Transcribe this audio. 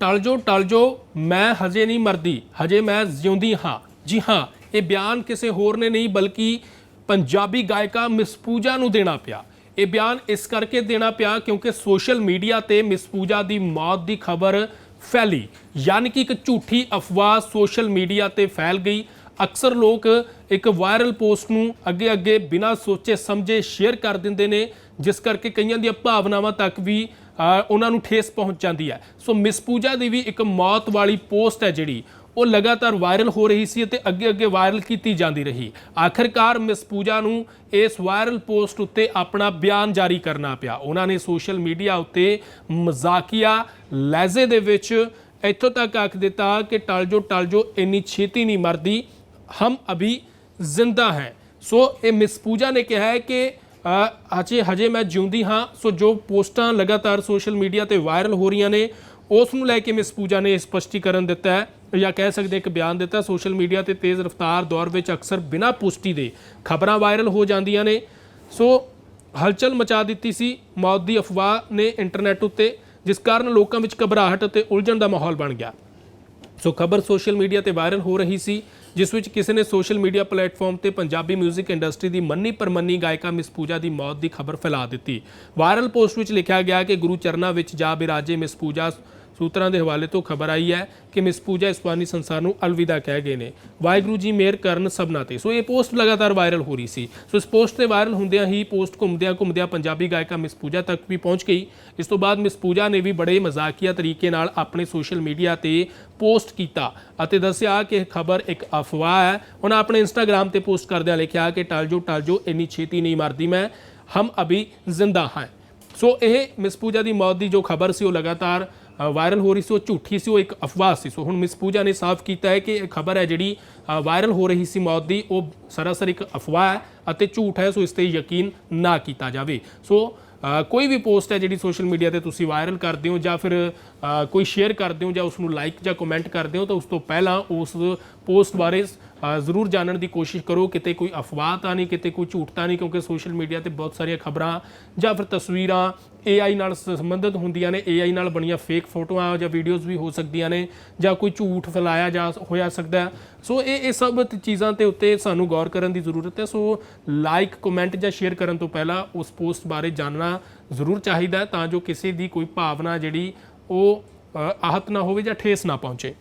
ਟਲ ਜੋ ਟਲ ਜੋ ਮੈਂ ਹਜੇ ਨਹੀਂ ਮਰਦੀ, ਹਜੇ ਮੈਂ ਜਿਉਂਦੀ ਹਾਂ। ਜੀ ਹਾਂ, ਇਹ ਬਿਆਨ ਕਿਸੇ ਹੋਰ ਨੇ ਨਹੀਂ, ਬਲਕਿ ਪੰਜਾਬੀ ਗਾਇਕਾ ਮਿਸ ਪੂਜਾ ਨੂੰ ਦੇਣਾ ਪਿਆ। ਇਹ ਬਿਆਨ ਇਸ ਕਰਕੇ ਦੇਣਾ ਪਿਆ ਕਿਉਂਕਿ ਸੋਸ਼ਲ ਮੀਡੀਆ ਤੇ ਮਿਸ ਪੂਜਾ ਦੀ ਮੌਤ ਦੀ ਖਬਰ ਫੈਲੀ। ਯਾਨੀ ਕਿ ਇੱਕ ਝੂਠੀ ਅਫਵਾਹ ਸੋਸ਼ਲ ਮੀਡੀਆ ਤੇ ਫੈਲ ਗਈ। ਅਕਸਰ ਲੋਕ ਇੱਕ ਵਾਇਰਲ ਪੋਸਟ ਨੂੰ ਅੱਗੇ ਅੱਗੇ ਬਿਨਾਂ ਸੋਚੇ ਸਮਝੇ ਸ਼ੇਅਰ ਕਰ ਦਿੰਦੇ ਨੇ, ਜਿਸ ਕਰਕੇ ਕਈਆਂ ਦੀਆਂ ਭਾਵਨਾਵਾਂ ਤੱਕ ਵੀ ਉਹਨਾਂ ਨੂੰ ਠੇਸ ਪਹੁੰਚ ਜਾਂਦੀ ਹੈ। ਸੋ ਮਿਸ ਪੂਜਾ ਦੀ ਵੀ ਇੱਕ ਮੌਤ ਵਾਲੀ ਪੋਸਟ ਹੈ ਜਿਹੜੀ, ਉਹ ਲਗਾਤਾਰ ਵਾਇਰਲ ਹੋ ਰਹੀ ਸੀ ਅਤੇ ਅੱਗੇ ਅੱਗੇ ਵਾਇਰਲ ਕੀਤੀ ਜਾਂਦੀ ਰਹੀ। ਆਖਰਕਾਰ ਮਿਸ ਪੂਜਾ ਨੂੰ ਇਸ ਵਾਇਰਲ ਪੋਸਟ ਉੱਤੇ ਆਪਣਾ ਬਿਆਨ ਜਾਰੀ ਕਰਨਾ ਪਿਆ। ਉਹਨਾਂ ਨੇ ਸੋਸ਼ਲ ਮੀਡੀਆ ਉੱਤੇ ਮਜ਼ਾਕੀਆ ਲਹਿਜ਼ੇ ਦੇ ਵਿੱਚ ਇੱਥੋਂ ਤੱਕ ਆਖ ਦਿੱਤਾ ਕਿ ਟਲ ਜੋ ਟਲ ਜੋ ਇੰਨੀ ਛੇਤੀ ਨਹੀਂ ਮਰਦੀ। ਹਮ ਅਭੀ ਜ਼ਿੰਦਾ ਹੈ ਸੋ ਇਹ ਮਿਸ ਪੂਜਾ ਨੇ ਕਿਹਾ ਹੈ ਕਿ ਅ, ਅਜੇ ਹਜੇ ਮੈਂ ਜਿਉਂਦੀ ਹਾਂ ਸੋ ਜੋ ਪੋਸਟਾਂ ਲਗਾਤਾਰ ਸੋਸ਼ਲ ਮੀਡੀਆ ਤੇ ਵਾਇਰਲ ਹੋ ਰਹੀਆਂ ਨੇ ਉਸ ਨੂੰ ਲੈ ਕੇ ਮਿਸ ਪੂਜਾ ਨੇ ਇਹ ਸਪਸ਼ਟੀਕਰਨ ਦਿੱਤਾ ਹੈ ਜਾਂ ਕਹਿ ਸਕਦੇ ਇੱਕ ਬਿਆਨ ਦਿੱਤਾ ਸੋਸ਼ਲ ਮੀਡੀਆ ਤੇ ਤੇਜ਼ ਰਫ਼ਤਾਰ ਦੌਰ ਵਿੱਚ ਅਕਸਰ ਬਿਨਾਂ ਪੁਸ਼ਟੀ ਦੇ ਖਬਰਾਂ ਵਾਇਰਲ ਹੋ ਜਾਂਦੀਆਂ ਨੇ ਸੋ ਹਲਚਲ ਮਚਾ ਦਿੱਤੀ ਸੀ ਮੌਤ ਦੀ ਅਫਵਾਹ ਨੇ ਇੰਟਰਨੈਟ ਉੱਤੇ ਜਿਸ ਕਾਰਨ ਲੋਕਾਂ ਵਿੱਚ ਘਬਰਾਹਟ ਅਤੇ ਉਲਝਣ ਦਾ ਮਾਹੌਲ ਬਣ ਗਿਆ ਸੋ ਖਬਰ ਸੋਸ਼ਲ ਮੀਡੀਆ ਤੇ ਵਾਇਰਲ ਹੋ ਰਹੀ ਸੀ, ਜਿਸ ਵਿੱਚ ਕਿਸੇ ਨੇ ਸੋਸ਼ਲ ਮੀਡੀਆ ਪਲੇਟਫਾਰਮ ਤੇ ਪੰਜਾਬੀ 뮤직 ਇੰਡਸਟਰੀ ਦੀ ਮੰਨੀ ਪਰਮੰਨੀ ਗਾਇਕਾ ਮਿਸ ਪੂਜਾ ਦੀ ਮੌਤ ਦੀ ਖਬਰ ਫੈਲਾ ਦਿੱਤੀ। ਵਾਇਰਲ ਪੋਸਟ ਵਿੱਚ ਲਿਖਿਆ ਗਿਆ ਕਿ ਗੁਰੂ ਚਰਨਾਂ ਵਿੱਚ ਜਾ ਬਿਰਾਜੇ ਮਿਸ ਪੂਜਾ ਸੂਤਰਾਂ ਦੇ ਹਵਾਲੇ ਤੋਂ ਖਬਰ ਆਈ ਹੈ ਕਿ ਮਿਸ ਪੂਜਾ ਇਸ ਫਾਨੀ ਸੰਸਾਰ ਨੂੰ ਅਲਵਿਦਾ ਕਹਿ ਗਏ ਨੇ। ਵਾਹਿਗੁਰੂ ਜੀ ਮਿਹਰ ਕਰਨ ਸਭਨਾ ਤੇ। ਸੋ ਇਹ ਪੋਸਟ ਲਗਾਤਾਰ ਵਾਇਰਲ ਹੋ ਰਹੀ ਸੀ। ਸੋ ਇਸ ਪੋਸਟ ਤੇ ਵਾਇਰਲ ਹੁੰਦਿਆਂ ਹੀ ਪੋਸਟ ਘੁੰਮਦਿਆਂ ਘੁੰਮਦਿਆਂ ਪੰਜਾਬੀ ਗਾਇਕਾ ਮਿਸ ਪੂਜਾ ਤੱਕ ਵੀ ਪਹੁੰਚ ਗਈ। ਇਸ ਤੋਂ ਬਾਅਦ ਮਿਸ ਪੂਜਾ ਨੇ ਵੀ ਬੜੇ ਮਜ਼ਾਕੀਆ ਤਰੀਕੇ ਨਾਲ ਆਪਣੇ ਸੋਸ਼ਲ ਮੀਡੀਆ ਤੇ ਪੋਸਟ ਕੀਤਾ ਅਤੇ ਦੱਸਿਆ ਕਿ ਇਹ ਖਬਰ ਇੱਕ ਅਫਵਾਹ ਹੈ। ਉਹਨਾਂ ਆਪਣੇ ਇੰਸਟਾਗ੍ਰam ਤੇ ਪੋਸਟ ਕਰਦਿਆਂ ਲਿਖਿਆ ਕਿ ਟਲ ਜੋ ਟਲ ਜੋ ਇੰਨੀ ਛੇਤੀ ਨਹੀਂ ਮਰਦੀ ਮੈਂ। ਹਮ ਅਭੀ ਜ਼ਿੰਦਾ ਹਾਂ। ਸੋ ਇਹ ਮਿਸ ਪੂਜਾ ਦੀ ਮੌਤ ਦੀ ਜੋ ਖਬਰ ਸੀ ਉਹ ਲਗਾਤਾਰ ਵਾਇਰਲ ਹੋ ਰਹੀ ਸੀ, ਉਹ ਝੂਠੀ ਸੀ, ਉਹ ਇੱਕ ਅਫਵਾਹ ਸੀ। ਸੋ ਹੁਣ ਮਿਸ ਪੂਜਾ ਨੇ ਸਾਫ਼ ਕੀਤਾ ਹੈ ਕਿ ਇਹ ਖਬਰ ਹੈ ਜਿਹੜੀ ਵਾਇਰਲ ਹੋ ਰਹੀ ਸੀ ਮੌਤ ਦੀ, ਉਹ ਸਰਾਸਰ ਇੱਕ ਅਫਵਾਹ ਹੈ ਅਤੇ ਝੂਠ ਹੈ, ਸੋ ਇਸ ਤੇ ਯਕੀਨ ਨਾ ਕੀਤਾ ਜਾਵੇ। ਸੋ ਕੋਈ ਵੀ ਪੋਸਟ ਹੈ ਜਿਹੜੀ ਸੋਸ਼ਲ ਮੀਡੀਆ ਤੇ ਤੁਸੀਂ ਵਾਇਰਲ ਕਰਦੇ ਹੋ ਜਾਂ ਫਿਰ ਕੋਈ ਸ਼ੇਅਰ ਕਰਦੇ ਹੋ ਜਾਂ ਉਸ ਨੂੰ ਲਾਈਕ ਜਾਂ ਕਮੈਂਟ ਕਰਦੇ ਹੋ, ਤਾਂ ਉਸ ਤੋਂ ਪਹਿਲਾਂ ਉਸ ਪੋਸਟ ਬਾਰੇ ਜ਼ਰੂਰ ਜਾਣਨ ਦੀ ਕੋਸ਼ਿਸ਼ ਕਰੋ। ਕਿਤੇ ਕੋਈ ਅਫਵਾਹ ਤਾਂ ਨਹੀਂ, ਕਿਤੇ ਕੋਈ ਝੂਠ ਤਾਂ ਨਹੀਂ, ਕਿਉਂਕਿ ਸੋਸ਼ਲ ਮੀਡੀਆ ਤੇ ਬਹੁਤ ਸਾਰੀਆਂ ਖਬਰਾਂ ਜਾਂ ਫਿਰ ਤਸਵੀਰਾਂ AI ਨਾਲ ਸੰਬੰਧਿਤ ਹੁੰਦੀਆਂ ਨੇ। AI ਨਾਲ ਬਣੀਆਂ ਫੇਕ ਫੋਟੋਆਂ ਜਾਂ ਵੀਡੀਓਜ਼ ਵੀ ਹੋ ਸਕਦੀਆਂ ਨੇ ਜਾਂ ਕੋਈ ਝੂਠ ਫੈਲਾਇਆ ਜਾ ਹੋਇਆ ਸਕਦਾ ਸੋ ਇਹ ਇਹ ਸਭ ਚੀਜ਼ਾਂ ਤੇ ਉੱਤੇ ਸਾਨੂੰ ਗੌਰ ਕਰਨ ਦੀ ਜ਼ਰੂਰਤ ਹੈ। ਸੋ ਲਾਈਕ ਕਮੈਂਟ ਜਾਂ ਸ਼ੇਅਰ ਕਰਨ ਤੋਂ ਪਹਿਲਾਂ ਉਸ ਪੋਸਟ ਬਾਰੇ ਜਾਣਨਾ ਜ਼ਰੂਰ ਚਾਹੀਦਾ ਤਾਂ ਜੋ ਕਿਸੇ ਦੀ ਕੋਈ ਭਾਵਨਾ ਜਿਹੜੀ ਉਹ ਆਹਤ ਨਾ ਹੋਵੇ ਜਾਂ ਠੇਸ ਨਾ ਪਹੁੰਚੇ।